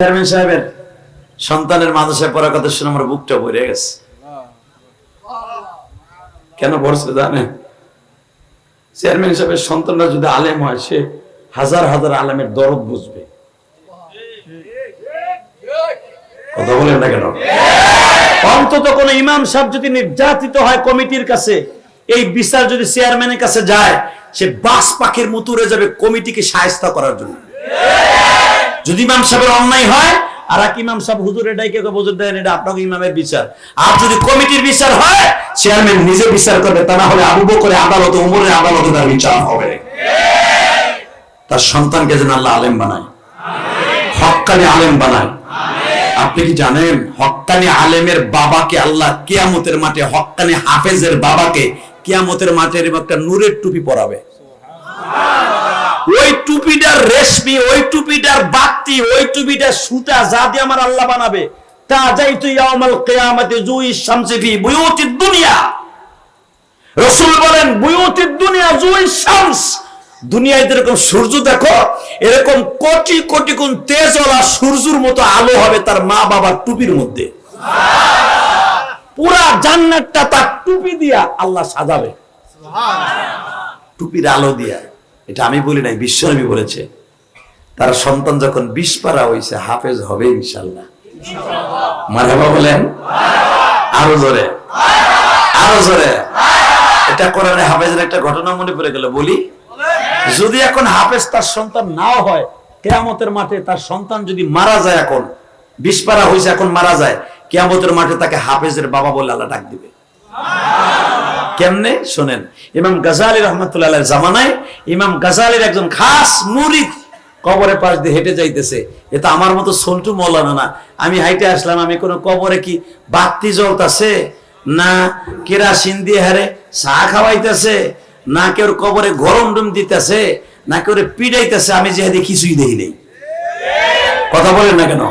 Chairman সাহেবের সন্তানের মাদ্রাসায় পড়ার কথা শুনে আমার বুকটা ভরে গেছে। কেন পড়ছে জানেন চেয়ারম্যান সাহেবের সন্তানরা যদি আলেম হয়, সে হাজার হাজার আলেমের দরদ বুঝবে। কথা বলেন না কেন? অন্তত কোন ইমাম সাহেব যদি নির্যাতিত হয় কমিটির কাছে, এই বিচার যদি চেয়ারম্যানের কাছে যায়, সে বাস পাখির মতো যাবে কমিটিকে সায়স্তা করার জন্য। যদি ইমাম সাহেবের অন্যায় হয়, আর এক ইমাম সাহেব হুজুরে ডাইকে বুঝুর দেন, এটা আপনাকে ইমামের বিচার। আর যদি কমিটির বিচার হয়, চেয়ারম্যান নিজে বিচার করবে, তা না হলে আবু বকরে আদালতে, উমরের আদালতে তার বিচার হবে। তার সন্তানকে যেন আল্লাহ আলেম বানায়। হক্কানি আলেম বানায়। আপনি কি জানেন হকানি আলেমের বাবাকে আল্লাহ কিয়ামতের মাঠে হকানি হাফেজের বাবাকে কিয়ামতের মাঠে একটা নূরের টুপি পরাবে। ওই টুপিটার রেশমি, ওই টুপিটার বাতি ওই টুপিটার সুতা যা দিয়ে আমার আল্লাহ বানাবে তা যাই তুই ইয়াউমাল কিয়ামাতে জুই শামসি ফি বুয়ুতিদ দুনিয়া। রাসূল বলেন বুয়ুতিদ দুনিয়া জুই শামস। দুনিয়ায় যেরকম সূর্য দেখো এরকম কোটি কোটি গুণ তেজওয়ালা সূর্যের মতো আলো হবে তার মা বাবার টুপির মধ্যে। পুরা জান্নাতটা তার টুপি দিয়া আল্লাহ সাজাবে। টুপির আলো দিয়া। এটা আমি বলি নাই বিশ্বনবী বলেছে। তার সন্তান যখন বিষ পারা হয়েছে হাফেজ হবে ইনশাল্লাহ মারহাবা বলেন? আরও জোরে। আরও জোরে। এটা কোরআনে হাফেজের একটা ঘটনা মনে পড়ে গেল, বলি। যদি এখন হাফেজ তার সন্তান নাও হয়, কেয়ামতের মাঠে তার সন্তান যদি মারা যায় এখন বিষ পারা হয়েছে এখন মারা যায়, কেয়ামতের মাঠে তাকে হাফেজের বাবা বলে আল্লাহ ডাক দিবে। কেমনে? শোনেন। ইমাম গাজালি রহমতুল্লাহ জামানায় ইমাম গাজালির একজন খাস মুরিদ কবরে পাশ দিয়ে হেঁটে যাইতেছে। এটা আমার মতো সন্টু মৌলানা না। আমি হাইটে আসলাম, আমি কোন কবরে কি বাতি জ্বলতাছে? না, কেরাসিন দিয়ে হারে চা খাওয়াইতেছে? না কেউ কবরে গরম ডুম দিতেছে? না কেউ পিড়াইতেছে? আমি যেহেতু কিছুই দেখি নেই। কথা বলেন না কেন?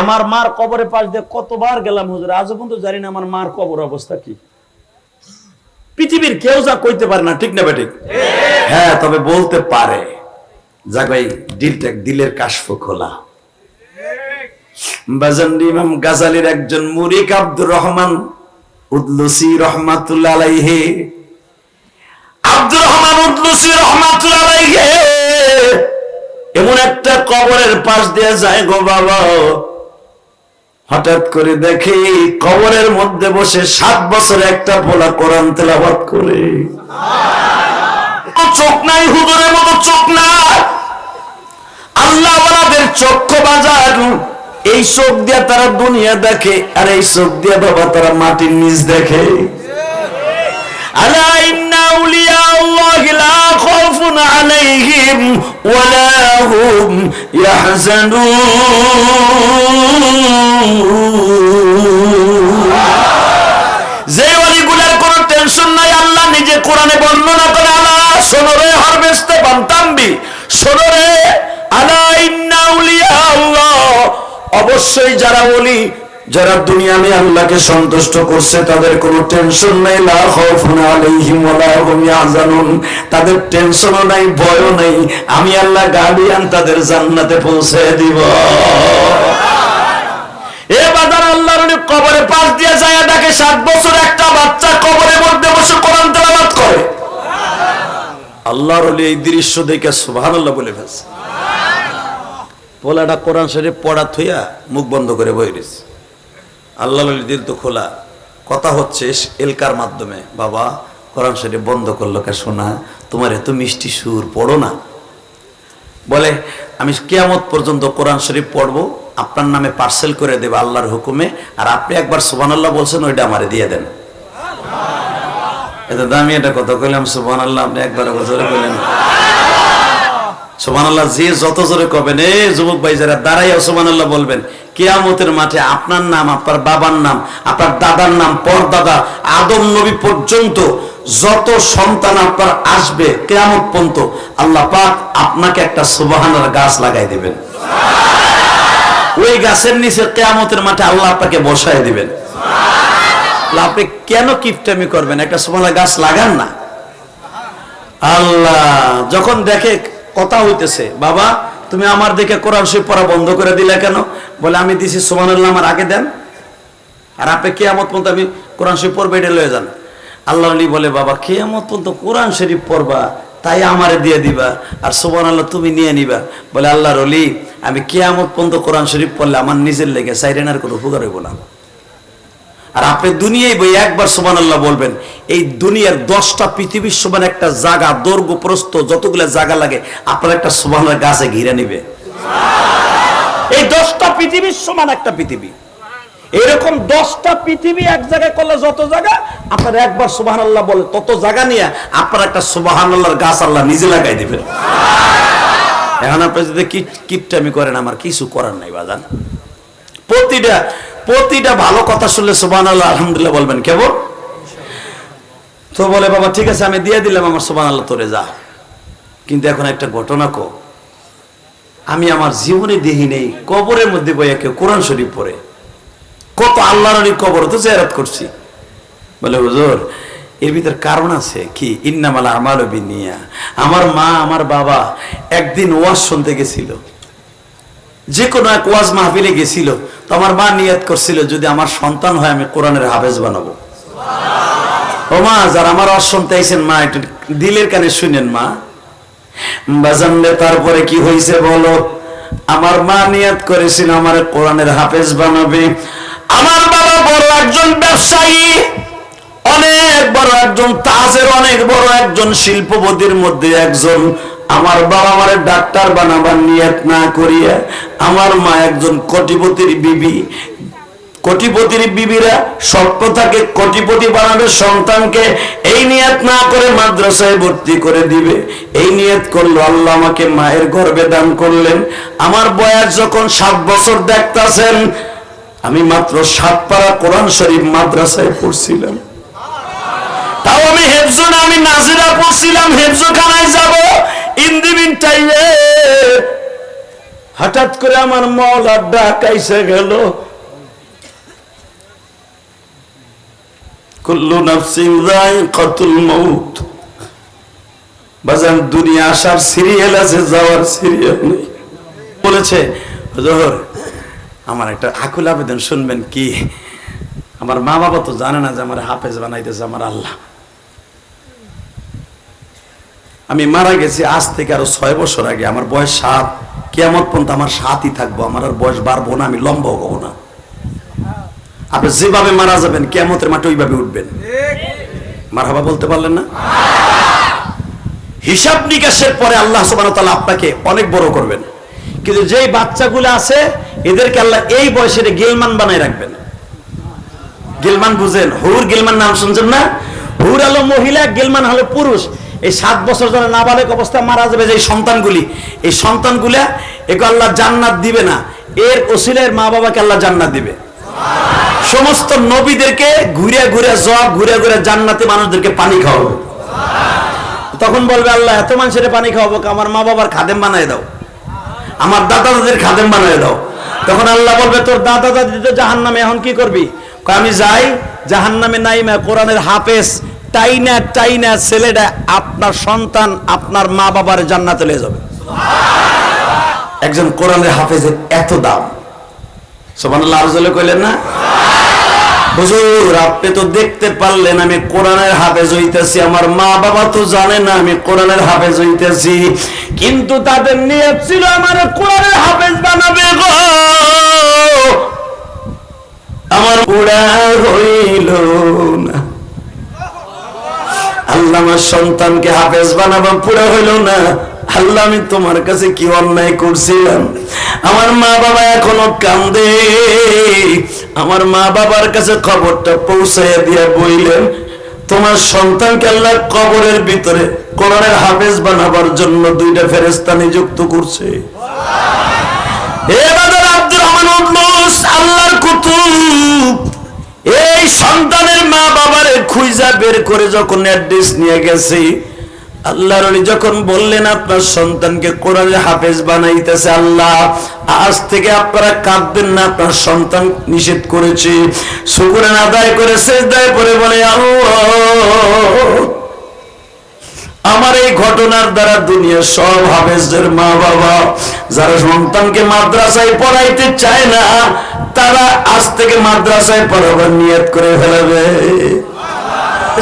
আমার মার কবরে পাশ দিয়ে কতবার গেলাম হুজুর, আজও পর্যন্ত জানি না আমার মার কবর অবস্থা কি। পৃথিবীর কেউ যা কইতে পারে না, ঠিক না বেঠিক হ্যাঁ তবে বলতে পারে। ভাই দিলটা দিলের কাশফ খোলা। বাজান্ডি ইমাম গাজালির একজন মুরিক আব্দুর রহমান উদলুসি রহমাতুল্লাহ আলাইহি। আব্দুর রহমান উদলুসি রহমাতুল্লাহ আলাইহি। এমন একটা কবরের পাশ দিয়ে যায় গো বাবা। হঠাৎ করে দেখি কবরের মধ্যে বসে সাত বছর একটা পোলা কোরআন তেলাবাদ করে। চোখ নাই, হুজুরের মতো চোখ না আল্লাহ ওনাদের চক্ষু বাজার এই চোখ দিয়ে তারা দুনিয়া দেখে, আর এই চোখ দিয়ে বাবা তারা মাটির নিচ দেখে। আলাইহিম ওয়ালা হুম ইয়াহজানুন। অবশ্যই যারা ওলি, যারা দুনিয়া আমি আল্লাহকে সন্তুষ্ট করছে, তাদের কোনো টেনশন নাই। তাদের টেনশনও নাই, ভয়ও নাই। আমি আল্লাহ গার্ডিয়ান তাদের জান্নাতে পৌঁছে দিব। এ বাজার আল্লাহর কবরে পাশ দিয়ে যায়, দেখে সাত বছর একটা বাচ্চা কবরের মধ্যে বসে কোরআন করে। আল্লাহর এই দৃশ্য দেখে সুবহানাল্লাহ বলে ফেলছে। পোলাটা কোরআন শরীফ পড়া থইয়া মুখ বন্ধ করে বই রয়েছে। আল্লাহ দিল তো খোলা। কথা হচ্ছে এলকার মাধ্যমে, বাবা, কোরআন শরীফ বন্ধ করল কে শোনা? তোমার এত মিষ্টি সুর, পড়ো না। বলে, আমি কেয়ামত পর্যন্ত কোরআন শরীফ পড়ব, আপনার নামে পার্সেল করে দেবে আল্লাহর হুকুমে, আর আপনি একবার সুবহানাল্লাহ বলছেন, ওইটা আমারে দিয়ে দেন। এত দামি এটা কথা কইলাম, সুবহানাল্লাহ, আপনি একবার জোরে কইলেন সুবহানাল্লাহ, যে যত জোরে কবেন এ যুবক ভাই, যারা দাঁড়াইয়া সুবহানাল্লাহ বলবেন, কেয়ামতের মাঠে আপনার নাম, আপনার বাবার নাম, আপনার দাদার নাম, পরদাদা, আদম নবী পর্যন্ত যত সন্তান আপনার আসবে কেয়ামত পর্যন্ত, আল্লাহ পাক আপনাকে একটা গাছ লাগাই দিবেন। ওই গাছের নিচে কেয়ামতের মাঠে আল্লাহ আপনাকে বসায় দিবেন। আপনি কেন কিপটামি করবেন? একটা সুবহানার গাছ লাগান না। আল্লাহ, যখন দেখে কথা হইতেছে, বাবা, তুমি আমার দিকে কোরআন শরীফ পড়া বন্ধ করে দিলে কেন? বলে, আমি দিছি সুবহানাল্লাহ, আমার আগে দেন। আর আপনি কেয়ামত পর্যন্ত আমি কোরআন শরীফ পড়বে, এটা লয়ে যান। আল্লাহ আলী বলে, বাবা, কেয়ামত পর্যন্ত কোরআন শরীফ পড়বা, তাই আমারে দিয়ে দিবা, আর সোবান আল্লাহ তুমি নিয়ে নিবা। বলে, আল্লাহর অলি আমি কেয়ামত পর্যন্ত কোরআন শরীফ পড়লে আমার নিজের লেগে সাইরেনার কোনো উপকার হইব না। আর আপনি দুনিয়ায় বই একবার সোমান আল্লাহ বলবেন, এই দুনিয়ার দশটা পৃথিবীর সমান একটা জায়গা দৈর্ঘ্য প্রস্থ যতগুলো জায়গা লাগে, আপনার একটা সোমানের গাছে ঘিরে নিবে। এই দশটা পৃথিবীর সমান একটা পৃথিবী। এরকম দশটা পৃথিবী এক জায়গায় করলে যত জায়গা, আপনার একবার সুবাহান আল্লাহ বলে তত জায়গা নিয়ে আপনার একটা সুবাহান আল্লাহর গাছ আল্লাহ নিজে লাগাই দিবেন। এখন আপনি যদি কিপটামি করেন, আমার কিছু করার নাই বাজান। প্রতিটা প্রতিটা ভালো কথা শুনলে সুবাহান আল্লাহ আলহামদুলিল্লাহ বলবেন কেবল তো বলে, বাবা, ঠিক আছে, আমি দিয়ে দিলাম, আমার সুবাহান আল্লাহ তোরে যা। কিন্তু এখন একটা ঘটনা কো, আমি আমার জীবনে দেখি নেই, কবরের মধ্যে বইয়া কেউ কোরআন শরীফ পড়ে। কত আল্লাহর কবর তো জেরাত করছি। বলে, হুজুর, এর ভিতর কারণ আছে কি? ইন্নামালা আমার বিনিয়া। আমার মা, আমার বাবা একদিন ওয়াজ শুনতে গেছিল। যে কোনো এক ওয়াজ মাহফিলে গেছিল, তো আমার মা নিয়ত করছিল, যদি আমার সন্তান হয়, আমি কোরআনের হাফেজ বানাবো। ও মা, যারা আমার ওয়াজ শুনতে মা, একটু দিলের কানে শুনেন, মা। বাজানলে তারপরে কি হয়েছে বলো? আমার মা নিয়ত করেছিল, আমার কোরআনের হাফেজ বানাবে। আমার বাবা বড় একজন ব্যবসায়ী, অনেক বড় একজন তাজের, অনেক বড় একজন শিল্পপতির মধ্যে একজন আমার বাবা আমার ডাক্তার বানাবার নিয়ত না করিয়া আমার মা একজন কোটিপতির বিবি। কোটিপতির বিবিরা থাকে কোটিপতি বানাবে, সন্তানকে এই নিয়ত না করে মাদ্রাসায় ভর্তি করে দিবে। এই নিয়ত করল আল্লাহ আমাকে মায়ের গর্ভে দান করলেন। আমার বয়স যখন সাত বছর দেখতাছেন, আমি মাত্র সাত পাড়া কোরআন শরীফ মাদ্রাসায় পড়ছিলাম। তাও আমি হেফজো না আমি নাজিরা পড়ছিলাম হেফজো খানায় যাব হঠাৎ করে আমার মল ডাক আইসে গেল। কুল্লু যায়িকাতুল মাউত। বাজান, দুনিয়া আসার সিরিয়াল আছে, যাওয়ার সিরিয়াল নেই। বলেছে আমার একটা আকুল আবেদন, শুনবেন কি? আমার মা বাবা তো জানে না যে আমার হাফেজ বানাইতেছে আমার আল্লাহ। আমি মারা গেছি আজ থেকে আরও ছয় বছর আগে, আমার বয়স সাত। কেমন পর্যন্ত আমার সাতই থাকব, আমার আর বয়স বাড়বো না, আমি লম্বা হব না। আপনি যেভাবে মারা যাবেন কেমতের মাঠে ওইভাবে উঠবেন। মারহাবা বলতে পারলেন না? হিসাব নিকাশের পরে আল্লাহ সুবাহ আপনাকে অনেক বড় করবেন। কিন্তু যেই বাচ্চাগুলো আছে, এদেরকে আল্লাহ এই বয়সে গিলমান বানায় রাখবেন। গিলমান বুঝেন? হুর গিলমান নাম শুনছেন না? হুর আলো মহিলা, গিলমান হলো পুরুষ। এই সাত বছর ধরে নাবালেক অবস্থায় মারা যাবে যে সন্তানগুলি, এই সন্তানগুলা একে আল্লাহ জান্নাত দিবে না। এর ওসিলের মা বাবাকে আল্লাহ জান্নাত দিবে। সমস্ত নবীদেরকে ঘুরে ঘুরে জব, ঘুরে ঘুরে জান্নাতে মানুষদেরকে পানি খাওয়াবে। তখন বলবে, আল্লাহ, এত মানুষের পানি খাওয়াবো আমার মা বাবার খাদেম বানায় দাও। আমার দাদা দাদির খাদেম বানায় দাও। তখন আল্লাহ বলবে, তোর দাদা দাদি তো জাহান নামে এখন কি করবি? আমি যাই জাহান নামে নাই মা কোরআনের হাফেজ টাইনা টাইনা ছেলেটা আপনার সন্তান আপনার মা বাবার জান্নাতে লে যাবে। একজন কোরআনের হাফেজের এত দাম। সোমানুল্লাহ কইলেন না? আপনি তো দেখতে পারলেন, আমি কোরআনের হাফেজ হইতেছি, আমার মা বাবা তো জানে না আমি কোরআনের হাফেজ হইতেছি। কিন্তু তাদের নিয়ত ছিল, আমার কোরআনের হাফেজ বানাবে গো। আমার পুরা হইল না। আল্লাহ আমার সন্তানকে হাফেজ বানাবো পুরা হইল না। আল্লাহ আমি তোমার কাছে কি অন্যায় করছিলাম? আমার মা বাবা এখনও কান্দে। আমার মা বাবার কাছে খবরটা পৌঁছাইয়া দিয়া বইলেন তোমার সন্তানকে আল্লাহ কবরের ভিতরে কোরআনের হাফেজ বানাবার জন্য দুইটা ফেরেস্তা নিযুক্ত করছে। আব্দুর রহমান আল্লাহর এই সন্তানের মা বাবার খুঁজা বের করে যখন অ্যাড্রেস নিয়ে গেছে, আল্লাহর যখন বললেন, আপনার সন্তানকে কোরআনে হাফেজ বানাইতেছে আল্লাহ, আজ থেকে আপনারা কাঁদবেন না, আপনার সন্তান নিষেধ করেছে। শুকুরের আদায় করে শেষ দায় করে বলে আমার এই ঘটনার দ্বারা দুনিয়ার সব হাফেজদের মা বাবা যারা সন্তানকে মাদ্রাসায় পড়াইতে চায় না, তারা আজ থেকে মাদ্রাসায় পড়াবার নিয়ত করে ফেলাবে।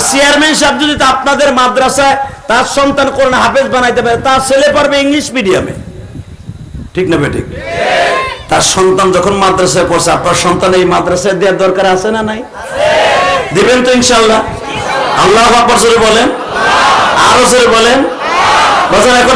চেয়ারম্যান সাহেব যদি আপনাদের মাদ্রাসায় তার সন্তান কোরআন হাফেজ বানাইতে পারে, তার ছেলে পারবে ইংলিশ মিডিয়ামে। ঠিক না বেঠিক? তার সন্তান যখন মাদ্রাসায় পড়ছে, আপনার সন্তান এই মাদ্রাসায় দেওয়ার দরকার আছে না নাই? দিবেন তো ইনশাল্লাহ। আল্লাহ বলেন। আরও জোরে বলেন। বাজার এখন